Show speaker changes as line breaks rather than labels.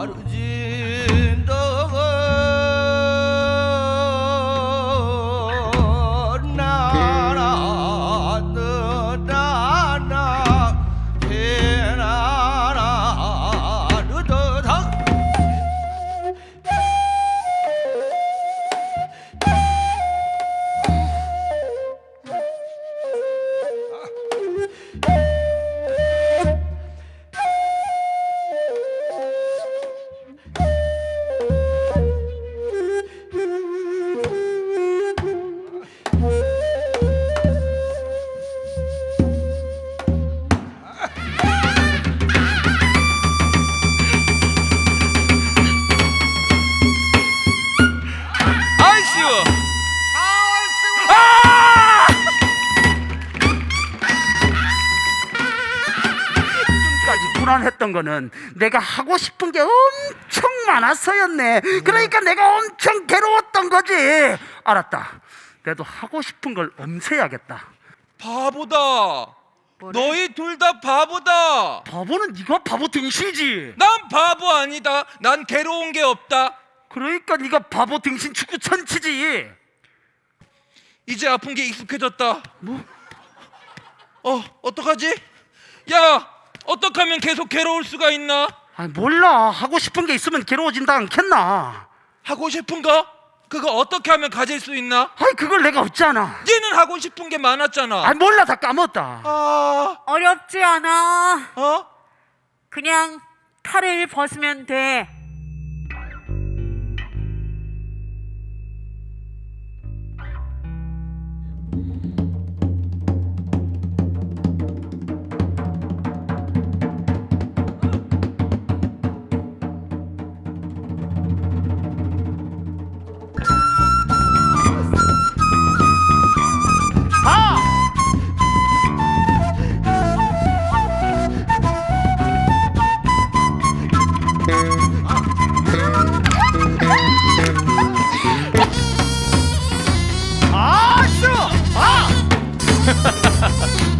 अर्जी 불안했던 거는 내가 하고 싶은 게 엄청 많았어였네. 그러니까 내가 엄청 괴로웠던 거지. 알았다. 그래도 하고 싶은 걸 엄세야겠다.
바보다.
뭐래?
너희 둘 다 바보다.
바보는 네가 바보 등신이지.
난 바보 아니다. 난 괴로운 게 없다.
그러니까 네가 바보 등신 축구 천치지.
이제 아픈 게 익숙해졌다.
뭐?
어, 어떡하지? 야, 어떻게 하면 계속 괴로울 수가 있나?
아니 몰라 하고 싶은 게 있으면 괴로워진다 않겠나
하고 싶은 거? 그거 어떻게 하면 가질 수 있나?
아니 그걸 내가 없잖아
얘는 하고 싶은 게 많았잖아.
아니 몰라 다 까먹었다
아,
어렵지 않아.
어?
그냥 탈을 벗으면 돼. Gracias.